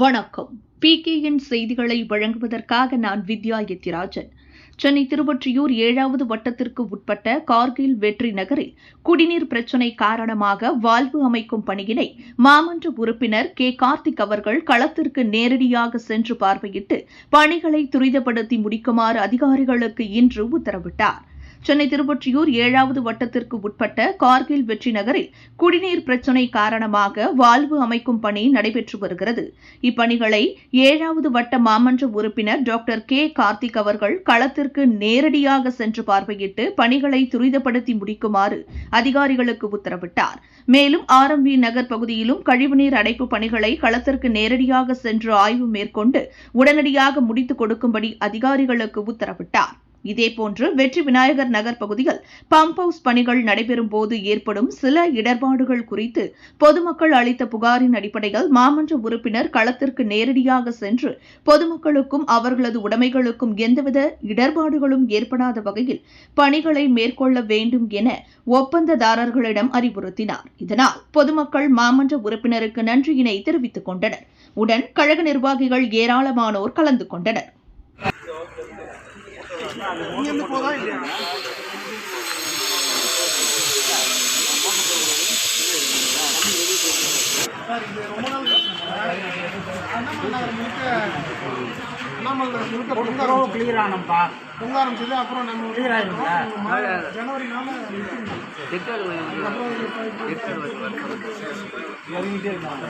வணக்கம். பிகேஎன் செய்திகளை வழங்குவதற்காக நான் வித்யா எத்திராஜன். சென்னை திருவொற்றியூர் ஏழாவது வட்டத்திற்கு உட்பட்ட கார்கில் வெற்றி நகரில் குடிநீர் பிரச்சினை காரணமாக வாழ்வு அமைக்கும் பணியினை மாமன்ற உறுப்பினர் கே. கார்த்திக் அவர்கள் களத்திற்கு நேரடியாக சென்று பார்வையிட்டு பணிகளை துரிதப்படுத்தி முடிக்குமாறு அதிகாரிகளுக்கு இன்று உத்தரவிட்டார். சென்னை திருவொற்றியூர் ஏழாவது வட்டத்திற்கு உட்பட்ட கார்கில் வெற்றி நகரில் குடிநீர் பிரச்சினை காரணமாக வாழ்வு அமைக்கும் பணி நடைபெற்று வருகிறது. இப்பணிகளை ஏழாவது வட்ட மாமன்ற உறுப்பினர் டாக்டர் கே. கார்த்திக் அவர்கள் களத்திற்கு நேரடியாக சென்று பார்வையிட்டு பணிகளை துரிதப்படுத்தி முடிக்குமாறு அதிகாரிகளுக்கு உத்தரவிட்டார். மேலும் ஆர்எம்பி நகர் பகுதியிலும் கழிவுநீர் அடைப்பு பணிகளை களத்திற்கு நேரடியாக சென்று ஆய்வு மேற்கொண்டு உடனடியாக முடித்துக் கொடுக்கும்படி அதிகாரிகளுக்கு உத்தரவிட்டார். இதேபோன்று வெற்றி விநாயகர் நகர் பகுதியில் பம்ப் ஹவுஸ் பணிகள் நடைபெறும் போது ஏற்படும் சில இடர்பாடுகள் குறித்து பொதுமக்கள் அளித்த புகாரின் அடிப்படையில் மாமன்ற உறுப்பினர் களத்திற்கு நேரடியாக சென்று பொதுமக்களுக்கும் அவர்களது உடைமைகளுக்கும் எந்தவித இடர்பாடுகளும் ஏற்படாத வகையில் பணிகளை மேற்கொள்ள வேண்டும் என ஒப்பந்ததாரர்களிடம் அறிவுறுத்தினார். இதனால் பொதுமக்கள் மாமன்ற உறுப்பினருக்கு நன்றியினை தெரிவித்துக் கொண்டனர். உடன் கழக நிர்வாகிகள் ஏராளமானோர் கலந்து கொண்டனர். இங்கேருந்து போதா இல்லையா ரொம்ப நாள் அண்ணாமலை நகர் முழுக்க அண்ணாமலை நகர் முழுக்க பொங்க ஆரம்பிச்சு கிளியர் ஆனப்பா பொங்க ஆரம்பிச்சது அப்புறம் நம்ம Clear ஆயிரும்ல? ஜனவரி நாள் அப்புறம் இறங்கிட்டே இருக்காங்க